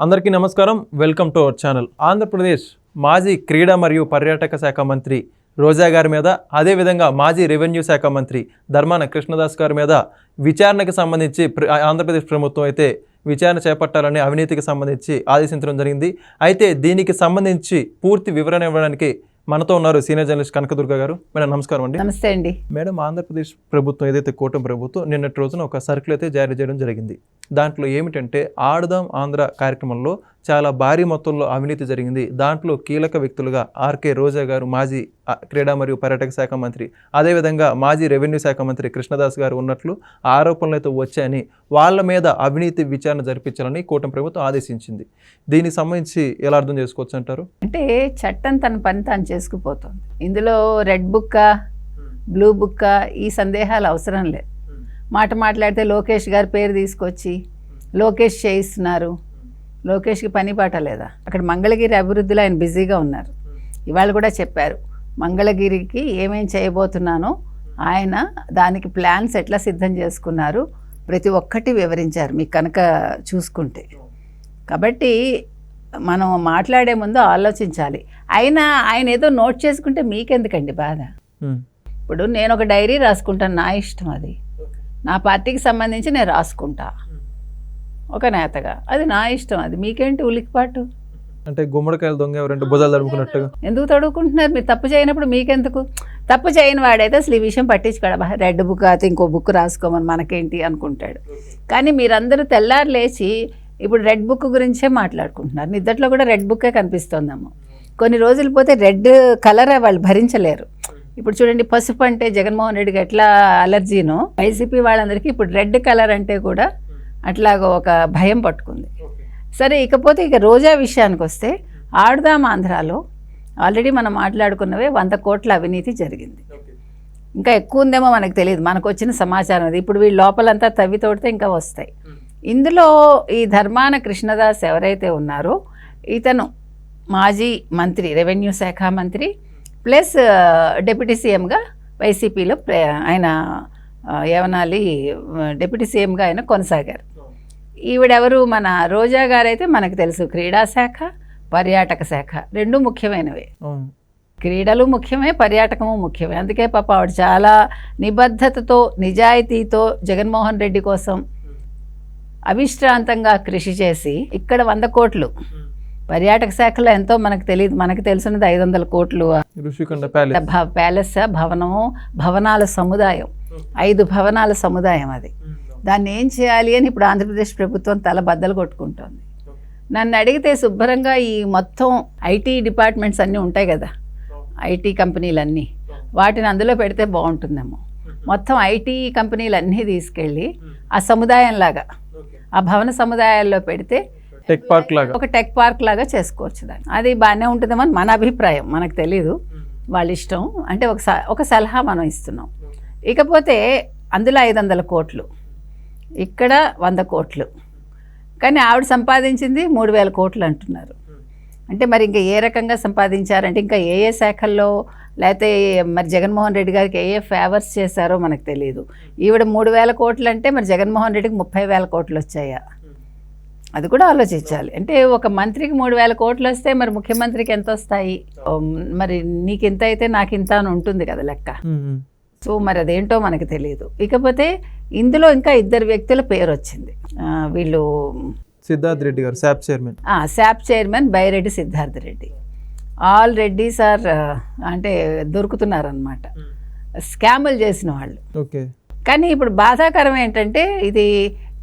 అందరికీ నమస్కారం. Welcome to our channel. Andhra Pradesh మాజీ క్రీడా మరియు పర్యాటక శాఖ మంత్రి రోజా గారి మీద అదేవిధంగా మాజీ రెవెన్యూ శాఖ మంత్రి ధర్మాన కృష్ణదాస్ గారి మీద విచారణకు సంబంధించి ప్ర- ఆంధ్రప్రదేశ్ ప్రభుత్వం అయితే విచారణ చేపట్టాలని అవినీతికి సంబంధించి ఆదేశించడం జరిగింది. అయితే దీనికి సంబంధించి పూర్తి వివరణ ఇవ్వడానికి మనతో ఉన్నారు సీనియర్ జర్నలిస్ట్ కనకదుర్గ గారు. మేడం నమస్కారం అండి. నమస్తే అండి. మేడం ఆంధ్రప్రదేశ్ ప్రభుత్వం ఏదైతే కూటమి ప్రభుత్వం నిన్నటి రోజున ఒక సర్కుల్ అయితే జారీ చేయడం జరిగింది. దాంట్లో ఏమిటంటే ఆడుదాం ఆంధ్ర కార్యక్రమంలో చాలా భారీ మొత్తంలో అవినీతి జరిగింది. దాంట్లో కీలక వ్యక్తులుగా ఆర్కే రోజా గారు మాజీ క్రీడా మరియు పర్యాటక శాఖ మంత్రి. అదేవిధంగా మాజీ రెవెన్యూ శాఖ మంత్రి కృష్ణదాస్ గారు ఉన్నట్లు ఆరోపణలు అయితే వచ్చాయని వాళ్ళ మీద అవినీతి విచారణ జరిపించాలని కూటమి ప్రభుత్వం ఆదేశించింది. దీనికి సంబంధించి ఎలా అర్థం చేసుకోవచ్చు అంటారు? అంటే చట్టం తన పని తాను చేసుకుపోతుంది. ఇందులో రెడ్ బుక్క బ్లూ బుక్క ఈ సందేహాలు అవసరం లేదు. మాట మాట్లాడితే లోకేష్ గారి పేరు తీసుకొచ్చి లోకేష్ చేయిస్తున్నారు. లోకేష్కి పని పాట లేదా? అక్కడ మంగళగిరి అభివృద్ధిలో ఆయన బిజీగా ఉన్నారు. ఇవాళ కూడా చెప్పారు మంగళగిరికి ఏమేం చేయబోతున్నానో ఆయన దానికి ప్లాన్స్ ఎట్లా సిద్ధం చేసుకున్నారు ప్రతి ఒక్కటి వివరించారు మీకు కనుక చూసుకుంటే. కాబట్టి మనం మాట్లాడే ముందు ఆలోచించాలి. అయినా ఆయన ఏదో నోట్ చేసుకుంటే మీకెందుకండి బాధ. ఇప్పుడు నేను ఒక డైరీ రాసుకుంటాను నా ఇష్టం అది. నా పార్టీకి సంబంధించి నేను రాసుకుంటా. ఒక నేతగా. అది నా ఇష్టం అది మీకేంటి ఉలికిపాటు అంటే గుమ్మడికాయలు దొంగ ఎవరంటే భుజాలు తడుముకున్నట్టుగా ఎందుకు తడుకుంటున్నారు మీరు తప్పు చేయనప్పుడు మీకెందుకు? తప్పు చేయని వాడైతే అసలు ఈ విషయం పట్టించుకోడా. రెడ్ బుక్ అయితే ఇంకో బుక్ రాసుకోమని మనకేంటి అనుకుంటాడు. కానీ మీరందరూ తెల్లారు లేచి ఇప్పుడు రెడ్ బుక్ గురించే మాట్లాడుకుంటున్నారు. నిద్దట్లో కూడా రెడ్ బుక్కే కనిపిస్తోందేమో. కొన్ని రోజులు పోతే రెడ్ కలర్ వాళ్ళు భరించలేరు. ఇప్పుడు చూడండి పసుపు అంటే జగన్మోహన్ రెడ్డికి ఎట్లా అలర్జీనో? వైసీపీ వాళ్ళందరికీ ఇప్పుడు రెడ్ కలర్ అంటే కూడా అట్లాగ ఒక భయం పట్టుకుంది. సరే ఇకపోతే ఇక రోజా విషయానికి వస్తే ఆడుదాం ఆంధ్రాలో ఆల్రెడీ మనం మాట్లాడుకున్నవే వంద కోట్ల అవినీతి జరిగింది. ఇంకా ఎక్కువ ఉందేమో మనకు తెలియదు. మనకు వచ్చిన సమాచారం అది. ఇప్పుడు వీళ్ళు లోపలంతా తవ్వి తోడితే ఇంకా వస్తాయి. ఇందులో ఈ ధర్మాన కృష్ణదాస్ ఎవరైతే ఉన్నారో ఇతను మాజీ మంత్రి రెవెన్యూ శాఖ మంత్రి ప్లస్ డిప్యూటీ సీఎంగా వైసీపీలో ఆయన ఏమనాలి డిప్యూటీ సీఎంగా ఆయన కొనసాగారు. ఈవిడెవరు? మన రోజా గారైతే మనకు తెలుసు. క్రీడా శాఖ పర్యాటక శాఖ. రెండు ముఖ్యమైనవే. క్రీడలు ముఖ్యమే పర్యాటకము ముఖ్యమే. అందుకే పాప ఆవిడ చాలా నిబద్ధతతో నిజాయితీతో జగన్మోహన్ రెడ్డి కోసం అవిశ్రాంతంగా కృషి చేసి ఇక్కడ వంద కోట్లు పర్యాటక శాఖలో ఎంతో మనకు తెలియదు మనకు తెలిసినది ఐదు వందల కోట్లు. ఋషికొండ ప్యాలెస్. భవనము భవనాల సముదాయం. ఐదు భవనాల సముదాయం అది. దాన్ని ఏం చేయాలి అని ఇప్పుడు ఆంధ్రప్రదేశ్ ప్రభుత్వం తల బద్దలు కొట్టుకుంటోంది. నన్ను అడిగితే శుభ్రంగా ఈ మొత్తం ఐటీ డిపార్ట్మెంట్స్ అన్నీ ఉంటాయి కదా. ఐటీ కంపెనీలన్నీ. వాటిని అందులో పెడితే బాగుంటుందేమో. మొత్తం ఐటీ కంపెనీలన్నీ తీసుకెళ్ళి ఆ సముదాయం లాగా ఆ భవన సముదాయాల్లో పెడితే టెక్ పార్క్ లాగా. ఒక టెక్ పార్క్ లాగా చేసుకోవచ్చు దాన్ని. అది బాగానే ఉంటుందేమో అని మన అభిప్రాయం మనకు తెలీదు. వాళ్ళ ఇష్టం. అంటే ఒక ఒక సలహా మనం ఇస్తున్నాం. ఇకపోతే అందులో ఐదు వందల కోట్లు. ఇక్కడ వంద కోట్లు. కానీ ఆవిడ సంపాదించింది మూడు వేల కోట్లు అంటున్నారు. అంటే మరి ఇంకా ఏ రకంగా సంపాదించారంటే ఇంకా ఏ ఏ శాఖల్లో లేకపోతే మరి జగన్మోహన్ రెడ్డి గారికి ఏ ఏ ఫేవర్స్ చేశారో మనకు తెలియదు ఈవిడ మూడు వేల కోట్లు అంటే మరి జగన్మోహన్ రెడ్డికి ముప్పై వేల కోట్లు వచ్చాయా? అది కూడా ఆలోచించాలి. అంటే ఒక మంత్రికి మూడు వేల కోట్లు వస్తే మరి ముఖ్యమంత్రికి ఎంత వస్తాయి? మరి నీకు ఇంత అయితే నాకు ఇంత అని ఉంటుంది కదా లెక్క. సో మరి అదేంటో మనకు తెలియదు. ఇకపోతే ఇందులో ఇంకా ఇద్దరు వ్యక్తుల పేరు వచ్చింది. వీళ్ళు Siddharth Reddy garu SAAP chairman. SAAP chairman Byreddy Siddhartha Reddy. All Reddy sir అంటే దొరుకుతున్నారనమాట స్కాములు చేసిన వాళ్ళు. ఓకే. కానీ ఇప్పుడు బాధాకరం ఏంటంటే ఇది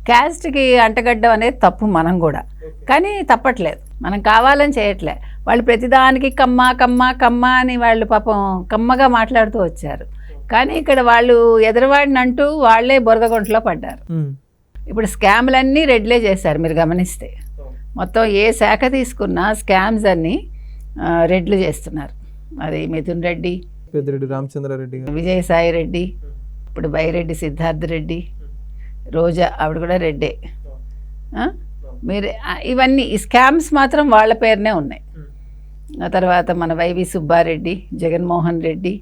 క్యాస్ట్కి అంటగడ్డం అనేది తప్పు మనం కూడా. కానీ తప్పట్లేదు. మనం కావాలని చేయట్లే. వాళ్ళు ప్రతిదానికి కమ్మ కమ్మ కమ్మ అని వాళ్ళు పాపం కమ్మగా మాట్లాడుతూ వచ్చారు. కానీ ఇక్కడ వాళ్ళు ఎదురువాడిని అంటూ వాళ్ళే బురదగుంటలో పడ్డారు. ఇప్పుడు స్కామ్లన్నీ రెడ్లే చేశారు మీరు గమనిస్తే. మొత్తం ఏ శాఖ తీసుకున్నా స్కామ్స్ అన్నీ రెడ్లు చేస్తున్నారు. అది మిథున్ రెడ్డి పెద్దిరెడ్డి రామచంద్రారెడ్డి విజయసాయి రెడ్డి ఇప్పుడు బైరెడ్డి సిద్ధార్థ రెడ్డి రోజా ఆవిడ కూడా రెడ్డే. ఆ? మీరు ఇవన్నీ ఈ స్కామ్స్ మాత్రం వాళ్ళ పేరునే ఉన్నాయి. ఆ తర్వాత మన వైవి సుబ్బారెడ్డి జగన్మోహన్ రెడ్డి.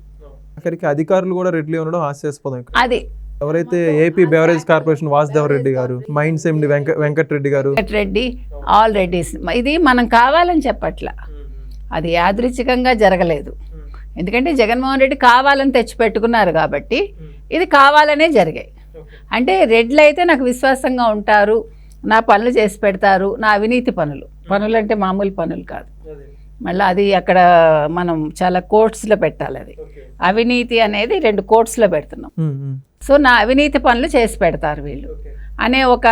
అక్కడికి అధికారులు కూడా రెడ్లీ ఉండడం హాస్యాస్పదం అది. ఎవరైతే AP beverage corporation Vasudev Reddy garu mines MD Venka Venkatareddy garu. Reddy all Reddys. ఇది మనం కావాలని చెప్పట్ల. అది యాదృచ్ఛికంగా జరగలేదు. ఎందుకంటే జగన్మోహన్ రెడ్డి కావాలని తెచ్చి పెట్టుకున్నారు కాబట్టి ఇది కావాలనే జరిగాయి. అంటే రెడ్లు అయితే నాకు విశ్వాసంగా ఉంటారు నా పనులు చేసి పెడతారు నా అవినీతి పనులు. పనులు అంటే మామూలు పనులు కాదు. మళ్ళీ అది అక్కడ మనం చాలా కోర్ట్స్లో పెట్టాలి అది. అవినీతి అనేది రెండు కోర్ట్స్లో పెడుతున్నాం. సో నా అవినీతి పనులు చేసి పెడతారు వీళ్ళు. అనే ఒక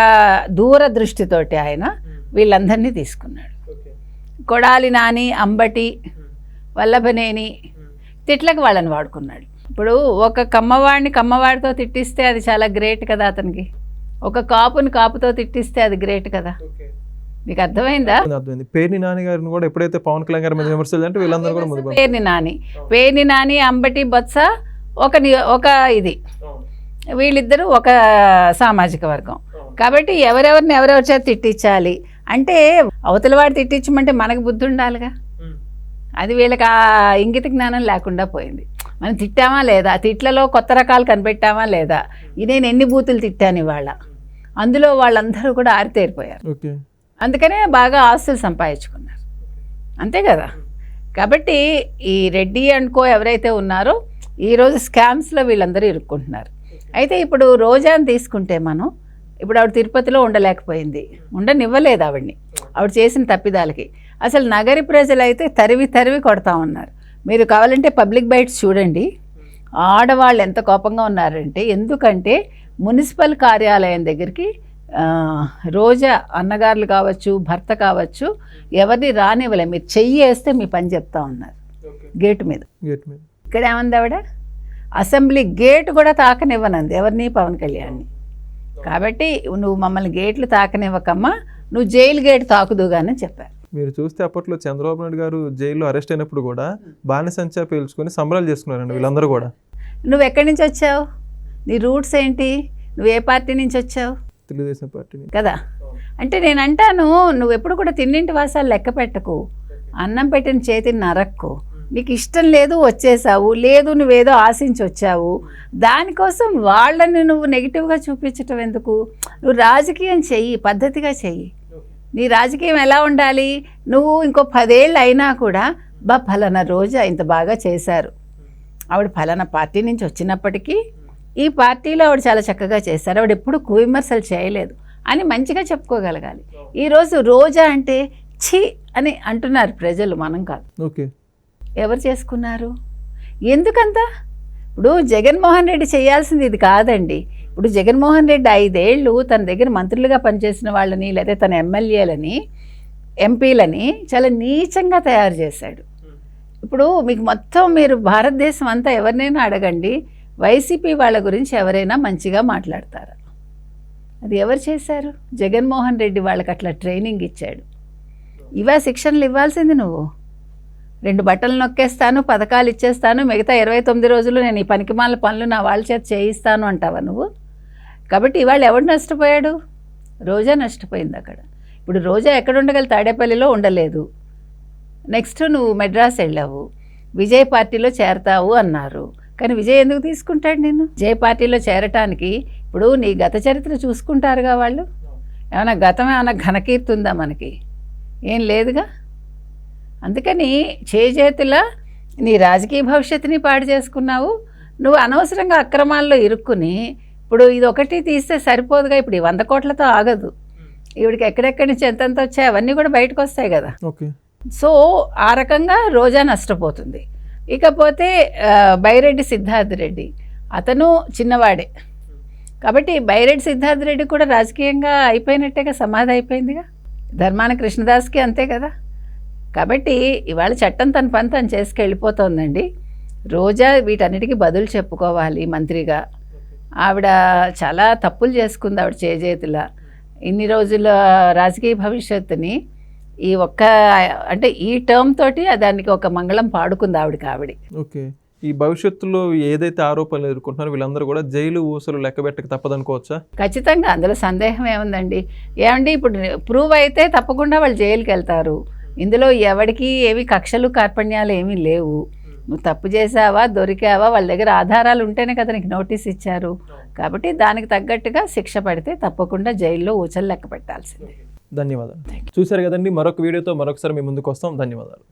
దూరదృష్టితోటి ఆయన వీళ్ళందరినీ తీసుకున్నాడు. కొడాలి నాని అంబటి వల్లభనేని తిట్లకు వాళ్ళని వాడుకున్నాడు. ఇప్పుడు ఒక కమ్మవాడిని కమ్మవాడితో తిట్టిస్తే అది చాలా గ్రేట్ కదా అతనికి. ఒక కాపుని కాపుతో తిట్టిస్తే అది గ్రేట్ కదా. మీకు అర్థమైందా? అర్థమైంది పేర్ని నాని గారిని కూడా ఎప్పుడైతే పవన్ కళ్యాణ్ గారి మీద విమర్శలు అంటే వీళ్ళందరూ కూడా ముందు పేర్ని నాని. పేర్ని నాని అంబటి బొత్స ఒక ని- ఒక ఇది. వీళ్ళిద్దరూ ఒక సామాజిక వర్గం. కాబట్టి ఎవరెవరిని ఎవరెవరి చేత తిట్టించాలి? అంటే అవతల వాడు తిట్టించమంటే మనకు బుద్ధి ఉండాలిగా. అది వీళ్ళకి ఆ ఇంగిత జ్ఞానం లేకుండా పోయింది. మనం తిట్టామా లేదా? తిట్లలో కొత్త రకాలు కనిపెట్టామా లేదా? నేను ఎన్ని బూతులు తిట్టాను ఇవాళ. అందులో వాళ్ళందరూ కూడా ఆరితేరిపోయారు. అందుకనే బాగా ఆస్తులు సంపాదించుకున్నారు. అంతే కదా? కాబట్టి ఈ రెడ్డి అండ్ కో ఎవరైతే ఉన్నారో ఈరోజు స్కామ్స్లో వీళ్ళందరూ ఇరుక్కుంటున్నారు. అయితే ఇప్పుడు రోజాని తీసుకుంటే మనం ఇప్పుడు ఆవిడ తిరుపతిలో ఉండలేకపోయింది. ఉండనివ్వలేదు ఆవిడ్ని. ఆవిడ చేసిన తప్పిదాలకి. అసలు నగరి ప్రజలైతే తరివి తరివి కొడతా ఉన్నారు. మీరు కావాలంటే పబ్లిక్ బైట్స్ చూడండి. ఆడవాళ్ళు ఎంత కోపంగా ఉన్నారంటే ఎందుకంటే మున్సిపల్ కార్యాలయం దగ్గరికి రోజా అన్నగారులు కావచ్చు భర్త కావచ్చు ఎవరిని రానివ్వలే. మీరు చెయ్యి వేస్తే మీ పని చెప్తా ఉన్నారు. గేటు మీద. గేట్ మీద. ఇక్కడ ఏమంది ఆవిడ? అసెంబ్లీ గేట్ కూడా తాకనివ్వనంది ఎవరిని? పవన్ కళ్యాణ్ని. కాబట్టి నువ్వు మమ్మల్ని గేట్లు తాకనివ్వకమ్మా నువ్వు జైలు గేట్ తాకుదుగానే చెప్పారు. మీరు చూస్తే అప్పట్లో చంద్రబాబు నాయుడు గారు జైల్లో అరెస్ట్ అయినప్పుడు కూడా బానిసంచా పీల్చుకొని సంబరాలు చేసుకున్నారండి వీళ్ళందరూ కూడా. నువ్వు ఎక్కడి నుంచి వచ్చావు? నీ రూట్స్ ఏంటి? నువ్వు ఏ పార్టీ నుంచి వచ్చావు? తెలుగుదేశం పార్టీని కదా? అంటే నేను అంటాను నువ్వు ఎప్పుడు కూడా తిన్నింటి వాసాలు లెక్క పెట్టకు. అన్నం పెట్టిన చేతిని నరక్కు. నీకు ఇష్టం లేదు వచ్చేసావు. లేదు నువ్వేదో ఆశించి వచ్చావు. దానికోసం వాళ్ళని నువ్వు నెగిటివ్గా చూపించటం ఎందుకు? నువ్వు రాజకీయం చెయ్యి పద్ధతిగా చెయ్యి. నీ రాజకీయం ఎలా ఉండాలి? నువ్వు ఇంకో పదేళ్ళు అయినా కూడా బా ఫలానా రోజు ఇంత బాగా చేశారు. ఆవిడ ఫలానా పార్టీ నుంచి వచ్చినప్పటికీ ఈ పార్టీలో ఆవిడ చాలా చక్కగా చేశారు. ఆవిడ ఎప్పుడు కువిమర్శలు చేయలేదు అని మంచిగా చెప్పుకోగలగాలి. ఈరోజు రోజా అంటే ఛీ అని అంటున్నారు ప్రజలు మనం కాదు. ఓకే. ఎవరు చేసుకున్నారు? ఎందుకంత? ఇప్పుడు జగన్మోహన్ రెడ్డి చేయాల్సింది ఇది కాదండి. ఇప్పుడు జగన్మోహన్ రెడ్డి ఐదేళ్ళు తన దగ్గర మంత్రులుగా పనిచేసిన వాళ్ళని లేదా తన ఎమ్మెల్యేలని ఎంపీలని చాలా నీచంగా తయారు చేశాడు. ఇప్పుడు మీకు మొత్తం మీరు భారతదేశం అంతా ఎవరినైనా అడగండి వైసీపీ వాళ్ళ గురించి ఎవరైనా మంచిగా మాట్లాడతారా? అది ఎవరు చేశారు? జగన్మోహన్ రెడ్డి వాళ్ళకి అట్లా ట్రైనింగ్ ఇచ్చాడు. ఇవా శిక్షణలు ఇవ్వాల్సింది నువ్వు? రెండు బట్టలు నొక్కేస్తాను పథకాలు ఇచ్చేస్తాను మిగతా ఇరవై తొమ్మిది రోజులు నేను ఈ పనికిమాల పనులు నా వాళ్ళ చేత చేయిస్తాను అంటావా నువ్వు? కాబట్టి ఇవాళ ఎవడు నష్టపోయాడు? రోజా నష్టపోయింది అక్కడ. ఇప్పుడు రోజా ఎక్కడ ఉండగల తాడేపల్లిలో ఉండలేదు. నెక్స్ట్ నువ్వు మెడ్రాస్ వెళ్ళావు. విజయ్ పార్టీలో చేరతావు అన్నారు. కానీ విజయ్ ఎందుకు తీసుకుంటాడు నేను విజయ్ పార్టీలో చేరటానికి ఇప్పుడు నీ గత చరిత్ర చూసుకుంటారుగా వాళ్ళు? ఏమైనా గతం ఏమైనా ఘనకీర్తి ఉందా మనకి? ఏం లేదుగా? అందుకని చేజేతుల నీ రాజకీయ భవిష్యత్తుని పాడు చేసుకున్నావు. నువ్వు అనవసరంగా అక్రమాల్లో ఇరుక్కుని ఇప్పుడు ఇది ఒకటి తీస్తే సరిపోదుగా. ఇప్పుడు ఈ వంద కోట్లతో ఆగదు. ఈవిడికి ఎక్కడెక్కడి నుంచి ఎంతెంత వచ్చాయి అవన్నీ కూడా బయటకు వస్తాయి కదా. ఓకే. సో ఆ రకంగా రోజా నష్టపోతుంది. ఇకపోతే బైరెడ్డి సిద్ధార్థ్ రెడ్డి అతను చిన్నవాడే. కాబట్టి బైరెడ్డి సిద్ధార్థ్ రెడ్డి కూడా రాజకీయంగా అయిపోయినట్టేగా సమాధి అయిపోయిందిగా. ధర్మాన కృష్ణదాస్కి అంతే కదా. కాబట్టి ఇవాళ చట్టం తన పని తను చేసుకెళ్ళిపోతోందండి. రోజా వీటన్నిటికీ బదులు చెప్పుకోవాలి మంత్రిగా. ఆవిడ చాలా తప్పులు చేసుకుంది ఆవిడ చేజేతుల. ఇన్ని రోజుల రాజకీయ భవిష్యత్తుని ఈ ఒక్క అంటే ఈ టర్మ్ తోటి దానికి ఒక మంగళం పాడుకుంది ఆవిడకి ఆవిడ. ఓకే. ఈ భవిష్యత్తులో ఏదైతే ఆరోపణలు ఎదుర్కొంటున్నారో వీళ్ళందరూ కూడా జైలు ఊసలు లెక్క పెట్టక తప్పదనుకోవచ్చా? ఖచ్చితంగా అందులో సందేహం ఏముందండి? ఏమండి ఇప్పుడు ప్రూవ్ అయితే తప్పకుండా వాళ్ళు జైలుకి వెళ్తారు ఇందులో ఎవరికి ఏవి కక్షలు కార్పణ్యాలు ఏమీ లేవు. నువ్వు తప్పు చేసావా దొరికావా వాళ్ళ దగ్గర ఆధారాలు ఉంటేనే కదా నీకు నోటీస్ ఇచ్చారు. కాబట్టి దానికి తగ్గట్టుగా శిక్ష పడితే తప్పకుండా జైల్లో ఊచలు లెక్క పెట్టాల్సిందే. ధన్యవాదాలు. చూశారు కదండి మరొక వీడియోతో మరొకసారి మీ ముందుకు వస్తాం. ధన్యవాదాలు.